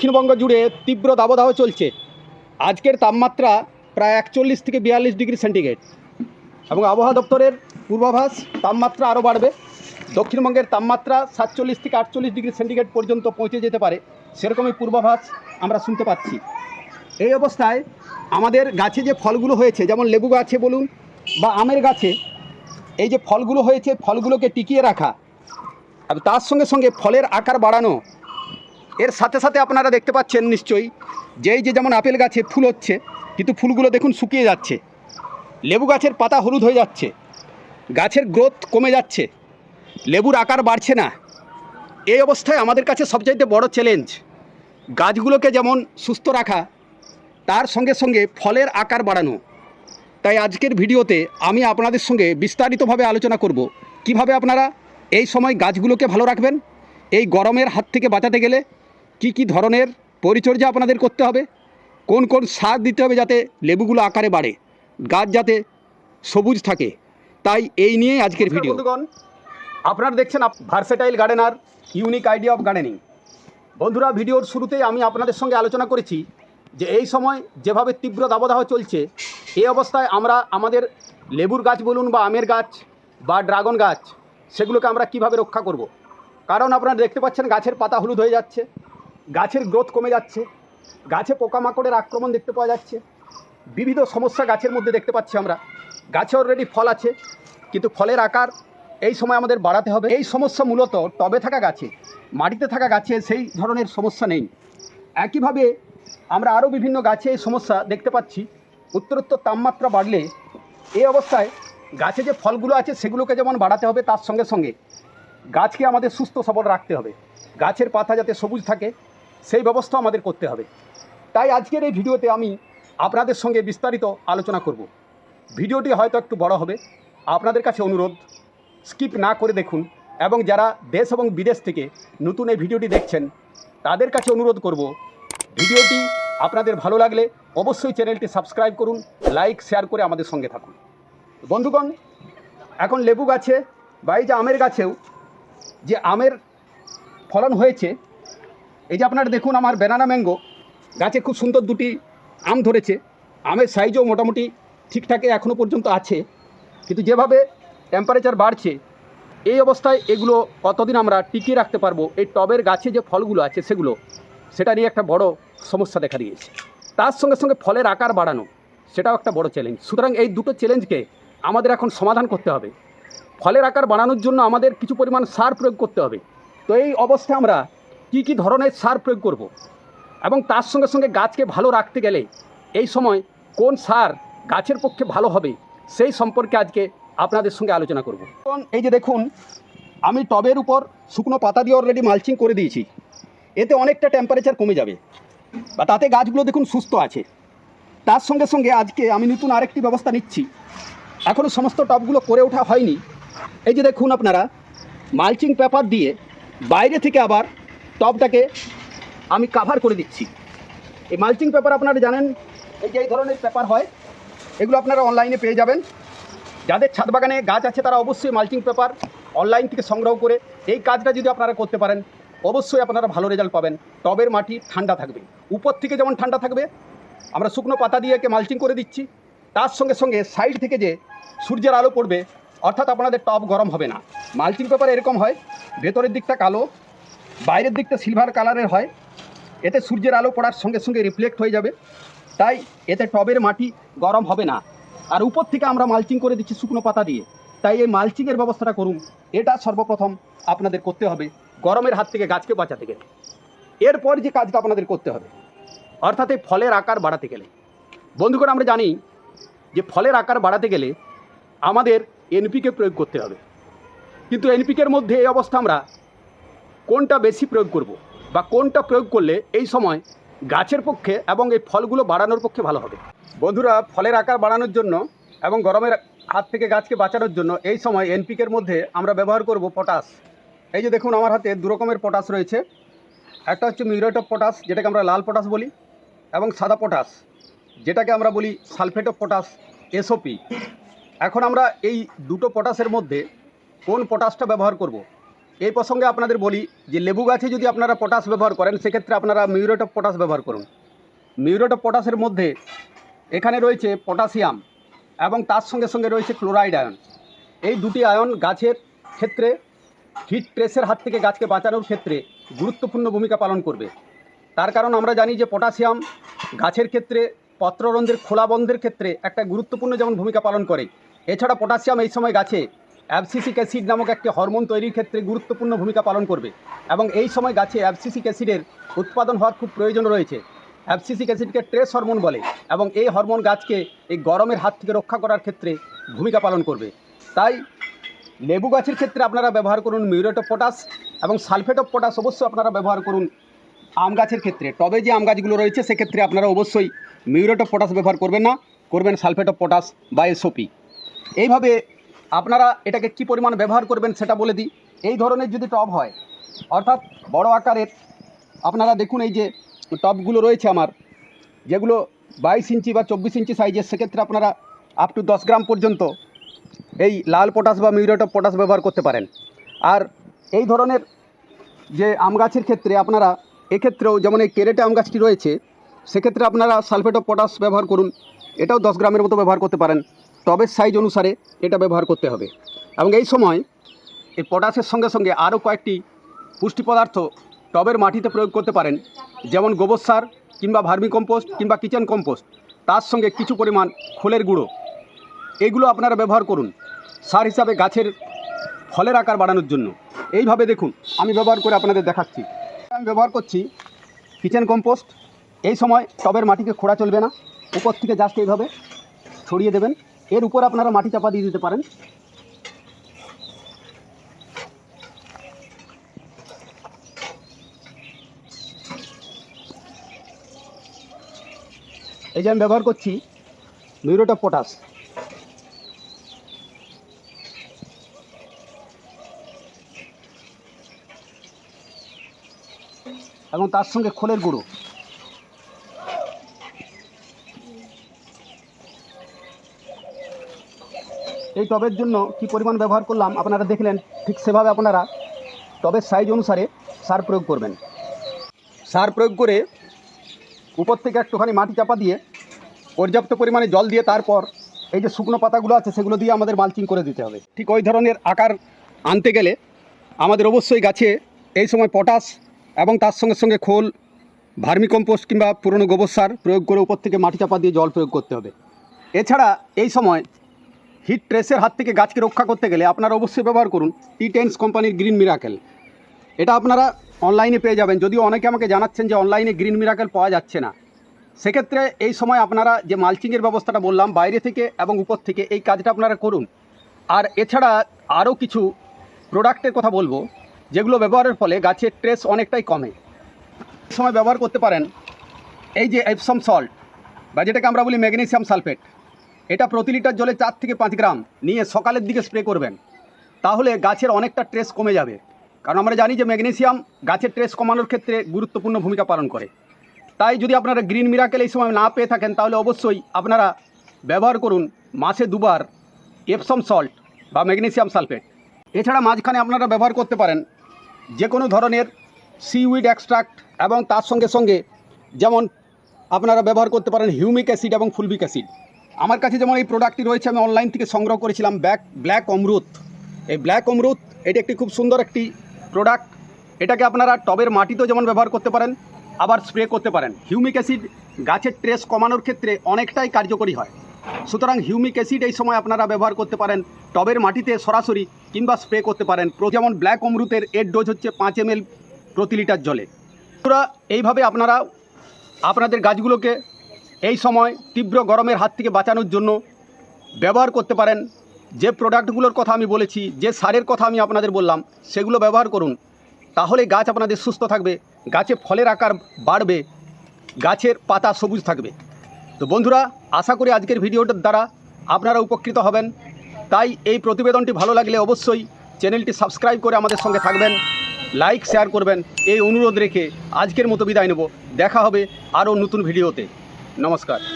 দক্ষিণবঙ্গ জুড়ে তীব্র দাবদাহ চলছে। আজকের তাপমাত্রা প্রায় একচল্লিশ থেকে বিয়াল্লিশ ডিগ্রি সেন্টিগ্রেড। এবং আবহাওয়া দপ্তরের পূর্বাভাস, তাপমাত্রা আরও বাড়বে। দক্ষিণবঙ্গের তাপমাত্রা সাতচল্লিশ থেকে আটচল্লিশ ডিগ্রি সেন্টিগ্রেড পর্যন্ত পৌঁছে যেতে পারে। সেরকমই পূর্বাভাস আমরা শুনতে পাচ্ছি। এই অবস্থায় আমাদের গাছে যে ফলগুলো হয়েছে, যেমন লেবু গাছে বলুন বা আমের গাছে, এই যে ফলগুলো হয়েছে, ফলগুলোকে টিকিয়ে রাখা, আর তার সঙ্গে সঙ্গে ফলের আকার বাড়ানো এর সাথে সাথে আপনারা দেখতে পাচ্ছেন নিশ্চয়ই যে এই যে যেমন আপেল গাছে ফুল হচ্ছে, কিন্তু ফুলগুলো দেখুন শুকিয়ে যাচ্ছে, লেবু গাছের পাতা হলুদ হয়ে যাচ্ছে, গাছের গ্রোথ কমে যাচ্ছে, লেবুর আকার বাড়ছে না। এই অবস্থায় আমাদের কাছে সবচাইতে বড় চ্যালেঞ্জ গাছগুলোকে যেমন সুস্থ রাখা, তার সঙ্গে সঙ্গে ফলের আকার বাড়ানো। তাই আজকের ভিডিওতে আমি আপনাদের সঙ্গে বিস্তারিতভাবে আলোচনা করব, কীভাবে আপনারা এই সময় গাছগুলোকে ভালো রাখবেন, এই গরমের হাত থেকে বাঁচাতে গেলে কি কি ধরনের পরিচর্যা আপনাদের করতে হবে? কোন কোন সার দিতে হবে যাতে লেবুগুলো আকারে বাড়ে? গাছ যাতে সবুজ থাকে। তাই এই নিয়ে আজকের ভিডিও। বন্ধুগণ আপনারা দেখছেন versatile gardener unique idea of gardening বন্ধুরা ভিডিওর শুরুতেই আমি আপনাদের সঙ্গে আলোচনা করেছি যে এই সময় যেভাবে তীব্র দাবদাহ চলছে এই অবস্থায় আমরা আমাদের লেবুর গাছ বলুন বা আমের গাছ বা ড্রাগন গাছ সেগুলোকে আমরা কীভাবে রক্ষা করব। কারণ আপনারা দেখতে পাচ্ছেন গাছের পাতা হলুদ হয়ে যাচ্ছে। গাছের গ্রোথ কমে যাচ্ছে, গাছে পোকামাকড়ের আক্রমণ দেখতে পাওয়া যাচ্ছে, বিবিধ সমস্যা গাছের মধ্যে দেখতে পাচ্ছি আমরা। গাছে অলরেডি ফল আছে, কিন্তু ফলের আকার এই সময় আমাদের বাড়াতে হবে। এই সমস্যা মূলত টবে থাকা গাছে, মাটিতে থাকা গাছে সেই ধরনের সমস্যা নেই। একইভাবে আমরা আরও বিভিন্ন গাছে এই সমস্যা দেখতে পাচ্ছি। উত্তরোত্তর তাপমাত্রা বাড়লে এই অবস্থায় গাছে যে ফলগুলো আছে সেগুলোকে যেমন বাড়াতে হবে, তার সঙ্গে সঙ্গে গাছকে আমাদের সুস্থ সবল রাখতে হবে। গাছের পাতা যাতে সবুজ থাকে সেই ব্যবস্থা আমাদের করতে হবে। তাই আজকের এই ভিডিওতে আমি আপনাদের সঙ্গে বিস্তারিত আলোচনা করব। ভিডিওটি হয়তো একটু বড় হবে। আপনাদের কাছে অনুরোধ, স্কিপ না করে দেখুন এবং যারা দেশ এবং বিদেশ থেকে নতুন এই ভিডিওটি দেখছেন, তাদের কাছে অনুরোধ করব, ভিডিওটি আপনাদের ভালো লাগলে অবশ্যই চ্যানেলটি সাবস্ক্রাইব করুন, লাইক, শেয়ার করে আমাদের সঙ্গে থাকুন। বন্ধুগণ, এখন লেবু গাছে বা এই যে আমের গাছেও যে আমের ফলন হয়েছে এই যে আপনারা দেখুন আমার ব্যানানা ম্যাঙ্গো গাছে খুব সুন্দর দুটি আম ধরেছে। আমের সাইজও মোটামুটি ঠিকঠাকই এখনও পর্যন্ত আছে। কিন্তু যেভাবে টেম্পারেচার বাড়ছে, এই অবস্থায় এগুলো কতদিন আমরা টিকিয়ে রাখতে পারব? এই টবের গাছে যে ফলগুলো আছে সেগুলো, সেটা নিয়ে একটা বড় সমস্যা দেখা দিয়েছে। তার সঙ্গে সঙ্গে ফলের আকার বাড়ানো, সেটাও একটা বড় চ্যালেঞ্জ সুতরাং এই দুটো চ্যালেঞ্জকে আমাদের এখন সমাধান করতে হবে। ফলের আকার বাড়ানোর জন্য আমাদের কিছু পরিমাণ সার প্রয়োগ করতে হবে। তো এই অবস্থায় আমরা কি কি ধরনের সার প্রয়োগ করব। এবং তার সঙ্গে সঙ্গে গাছকে ভালো রাখতে গেলে এই সময় কোন সার গাছের পক্ষে ভালো হবে, সেই সম্পর্কে আজকে আপনাদের সঙ্গে আলোচনা করব। এখন এই যে দেখুন, আমি টবের উপর শুকনো পাতা দিয়ে অলরেডি মালচিং করে দিয়েছি। এতে অনেকটা টেম্পারেচার কমে যাবে। বা তাতে গাছগুলো দেখুন সুস্থ আছে। তার সঙ্গে সঙ্গে আজকে আমি নতুন আরেকটি ব্যবস্থা নিচ্ছি। এখনও সমস্ত টবগুলো করে ওঠা হয়নি। এই যে দেখুন আপনারা মালচিং পেপার দিয়ে বাইরে থেকে আবার টবটাকে আমি কাভার করে দিচ্ছি। এই মালচিং পেপার আপনারা জানেন, এই যে এই ধরনের পেপার হয়, এগুলো আপনারা অনলাইনে পেয়ে যাবেন। যাদের ছাদ বাগানে গাছ আছে, তারা অবশ্যই মালচিং পেপার অনলাইন থেকে সংগ্রহ করে এই কাজটা যদি আপনারা করতে পারেন, অবশ্যই আপনারা ভালো রেজাল্ট পাবেন। টবের মাটি ঠান্ডা থাকবে। উপর থেকে যেমন ঠান্ডা থাকবে, আমরা শুকনো পাতা দিয়ে একে মালচিং করে দিচ্ছি। তার সঙ্গে সঙ্গে সাইড থেকে যে সূর্যের আলো পড়বে, অর্থাৎ আপনাদের টব গরম হবে না। মালচিং পেপার এরকম হয়, ভেতরের দিকটা কালো বাইরের দিকটা সিলভার কালারের হয়। এতে সূর্যের আলো পড়ার সঙ্গে সঙ্গে রিফ্লেক্ট হয়ে যাবে। তাই এতে টবের মাটি গরম হবে না। আর উপর থেকে আমরা মালচিং করে দিচ্ছি শুকনো পাতা দিয়ে। তাই এই মালচিংয়ের ব্যবস্থাটা করুন। এটা সর্বপ্রথম আপনাদের করতে হবে। গরমের হাত থেকে গাছকে বাঁচাতে গেলে। এরপর যে কাজটা আপনাদের করতে হবে, অর্থাৎ এই ফলের আকার বাড়াতে গেলে। বন্ধুগণ, আমরা জানি যে ফলের আকার বাড়াতে গেলে আমাদের এনপিকে প্রয়োগ করতে হবে। কিন্তু এনপিকের মধ্যে এই অবস্থা আমরা কোনটা বেশি প্রয়োগ করব বা কোনটা প্রয়োগ করলে এই সময় গাছের পক্ষে এবং এই ফলগুলো বাড়ানোর পক্ষে ভালো হবে? বন্ধুরা, ফলের আকার বাড়ানোর জন্য এবং গরমের হাত থেকে গাছকে বাঁচানোর জন্য এই সময় এনপিকের মধ্যে আমরা ব্যবহার করব পটাশ। এই যে দেখুন, আমার হাতে দু রকমের পটাশ রয়েছে। একটা হচ্ছে মিউরেট অফ পটাশ, যেটাকে আমরা লাল পটাশ বলি, এবং সাদা পটাশ, যেটাকে আমরা বলি সালফেট অফ পটাশ এসওপি এখন আমরা এই দুটো পটাশের মধ্যে কোন পটাশটা ব্যবহার করব। এই প্রসঙ্গে আপনাদের বলি যে লেবু গাছে যদি আপনারা পটাশ ব্যবহার করেন, সেক্ষেত্রে আপনারা মিউরেট অফ পটাশ ব্যবহার করুন। মিউরেট অফ পটাশের মধ্যে এখানে রয়েছে পটাশিয়াম এবং তার সঙ্গে সঙ্গে রয়েছে ক্লোরাইড আয়ন। এই দুটি আয়ন গাছের ক্ষেত্রে, হিট স্ট্রেসের হাত থেকে গাছকে বাঁচানোর ক্ষেত্রে গুরুত্বপূর্ণ ভূমিকা পালন করবে। তার কারণ আমরা জানি যে পটাশিয়াম গাছের ক্ষেত্রে, পত্ররন্ধ্রের খোলা বন্ধের ক্ষেত্রে একটা গুরুত্বপূর্ণ যেমন ভূমিকা পালন করে। এছাড়া পটাশিয়াম এই সময় গাছে অ্যাবসিসিক অ্যাসিড নামক একটি হরমোন তৈরির ক্ষেত্রে গুরুত্বপূর্ণ ভূমিকা পালন করবে এবং এই সময় গাছে অ্যাবসিসিক অ্যাসিডের উৎপাদন হওয়ার খুব প্রয়োজন রয়েছে। অ্যাবসিসিক অ্যাসিডকে ট্রেস হরমোন বলে এবং এই হরমোন গাছকে এই গরমের হাত থেকে রক্ষা করার ক্ষেত্রে ভূমিকা পালন করবে। তাই লেবু গাছের ক্ষেত্রে আপনারা ব্যবহার করুন মিউরেট অফ পটাশ এবং সালফেট অফ পটাশ অবশ্যই আপনারা ব্যবহার করুন আম গাছের ক্ষেত্রে। টবে যে আম গাছগুলো রয়েছে সেক্ষেত্রে আপনারা অবশ্যই মিউরেট অফ পটাশ ব্যবহার করবেন না, করবেন সালফেট অফ পটাশ বা এসওপি। এইভাবে আপনারা এটাকে কি পরিমাণ ব্যবহার করবেন সেটা বলে দিই। এই ধরনের যদি টব হয়, অর্থাৎ বড় আকারের, আপনারা দেখুন এই যে টবগুলো রয়েছে আমার, যেগুলো বাইশ ইঞ্চি বা চব্বিশ ইঞ্চি সাইজের, সেক্ষেত্রে আপনারা আপ টু দশ গ্রাম পর্যন্ত এই লাল পটাশ বা মিউরেট অফ পটাশ ব্যবহার করতে পারেন। আর এই ধরনের যে আম গাছের ক্ষেত্রে আপনারা, এক্ষেত্রেও যেমন এই কেরেটে আম গাছটি রয়েছে, সেক্ষেত্রে আপনারা সালফেট অফ পটাশ ব্যবহার করুন, এটাও দশ গ্রামের মতো ব্যবহার করতে পারেন। টবের সাইজ অনুসারে এটা ব্যবহার করতে হবে। এবং এই সময় এই পটাশের সঙ্গে সঙ্গে আরও কয়েকটি পুষ্টি পদার্থ টবের মাটিতে প্রয়োগ করতে পারেন, যেমন গোবর সার কিংবা ভার্মি কম্পোস্ট কিংবা কিচেন কম্পোস্ট তার সঙ্গে কিছু পরিমাণ খোলের গুঁড়ো। এগুলো আপনারা ব্যবহার করুন, সার হিসাবে গাছের ফলের আকার বাড়ানোর জন্য। এইভাবে দেখুন, আমি ব্যবহার করে আপনাদের দেখাচ্ছি। আমি ব্যবহার করছি কিচেন কম্পোস্ট এই সময় টবের মাটিকে খোঁড়া চলবে না, উপর থেকে জাস্ট এইভাবে ছড়িয়ে দেবেন। এর উপর আপনারা মাটি চাপা দিয়ে দিতে পারেন। এই যে আমি ব্যবহার করছি মিউরেট অফ পটাশ। এবং তার সঙ্গে খোলের গুঁড়ো। এই টবের জন্য কি পরিমাণ ব্যবহার করলাম আপনারা দেখলেন ঠিক সেভাবে আপনারা টবের সাইজ অনুসারে সার প্রয়োগ করবেন। সার প্রয়োগ করে উপর থেকে একটুখানি মাটি চাপা দিয়ে পর্যাপ্ত পরিমাণে জল দিয়ে তারপর এই যে শুকনো পাতাগুলো আছে সেগুলো দিয়ে আমাদের মালচিং করে দিতে হবে। ঠিক ওই ধরনের আকার আনতে গেলে আমাদের অবশ্যই গাছে এই সময় পটাশ এবং তার সঙ্গে সঙ্গে খোল ভার্মি কম্পোস্ট কিংবা পুরনো গোবর সার প্রয়োগ করে উপর থেকে মাটি চাপা দিয়ে জল প্রয়োগ করতে হবে। এছাড়া এই সময় হিট ট্রেসের হাত থেকে গাছকে রক্ষা করতে গেলে আপনারা অবশ্যই ব্যবহার করুন টি টেন্স কোম্পানির গ্রিন মিরাকেল এটা আপনারা অনলাইনে পেয়ে যাবেন। যদিও অনেকে আমাকে জানাচ্ছেন যে অনলাইনে গ্রিন মিরাকেল পাওয়া যাচ্ছে না। সেক্ষেত্রে এই সময় আপনারা যে মালচিংয়ের ব্যবস্থাটা বললাম, বাইরে থেকে এবং উপর থেকে এই কাজটা আপনারা করুন। আর এছাড়া আরও কিছু প্রোডাক্টের কথা বলব, যেগুলো ব্যবহারের ফলে গাছের ট্রেস অনেকটাই কমে। সময় ব্যবহার করতে পারেন। এই যে এপসম সল্ট বা যেটাকে আমরা বলি ম্যাগনেসিয়াম সালফেট এটা প্রতি লিটার জলে চার থেকে পাঁচ গ্রাম। নিয়ে সকালের দিকে স্প্রে করবেন। তাহলে গাছের অনেকটা ট্রেস কমে যাবে। কারণ আমরা জানি যে ম্যাগনেসিয়াম গাছের ট্রেস কমানোর ক্ষেত্রে গুরুত্বপূর্ণ ভূমিকা পালন করে। তাই যদি আপনারা গ্রিন মিরাকেল এই সময় না পেয়ে থাকেন, তাহলে অবশ্যই আপনারা ব্যবহার করুন মাসে দুবার এপসম সল্ট বা ম্যাগনেসিয়াম সালফেট। এছাড়া মাঝখানে আপনারা ব্যবহার করতে পারেন যে কোনো ধরনের সিউইড এক্সট্রাক্ট এবং তার সঙ্গে সঙ্গে যেমন আপনারা ব্যবহার করতে পারেন হিউমিক অ্যাসিড এবং ফুলবিক অ্যাসিড আমার কাছে যেমন এই প্রোডাক্টটি রয়েছে, আমি অনলাইন থেকে সংগ্রহ করেছিলাম ব্যাক ব্ল্যাক অমরুত এই ব্ল্যাক অমরুত এটি একটি খুব সুন্দর একটি প্রোডাক্ট এটাকে আপনারা টবের মাটিতেও যেমন ব্যবহার করতে পারেন, আবার স্প্রে করতে পারেন। হিউমিক অ্যাসিড গাছের ট্রেস কমানোর ক্ষেত্রে অনেকটাই কার্যকরী হয়। সুতরাং হিউমিক অ্যাসিড এই সময় আপনারা ব্যবহার করতে পারেন টবের মাটিতে সরাসরি কিংবা স্প্রে করতে পারেন। প্র- যেমন ব্ল্যাক অমরুতের এর ডোজ হচ্ছে পাঁচ এম প্রতি লিটার জলে। এইভাবে আপনারা, আপনাদের গাছগুলোকে এই সময় তীব্র গরমের হাত থেকে বাঁচানোর জন্য ব্যবহার করতে পারেন। যে প্রোডাক্টগুলোর কথা আমি বলেছি, যে সারের কথা আমি আপনাদের বললাম, সেগুলো ব্যবহার করুন। তাহলে গাছ আপনাদের সুস্থ থাকবে, গাছে ফলের আকার বাড়বে, গাছের পাতা সবুজ থাকবে। তো বন্ধুরা, আশা করি আজকের ভিডিওটার দ্বারা আপনারা উপকৃত হবেন। তাই এই প্রতিবেদনটি ভালো লাগলে অবশ্যই চ্যানেলটি সাবস্ক্রাইব করে আমাদের সঙ্গে থাকবেন, লাইক, শেয়ার করবেন। এই অনুরোধ রেখে আজকের মতো বিদায় নেব। দেখা হবে আরও নতুন ভিডিওতে। नमस्कार।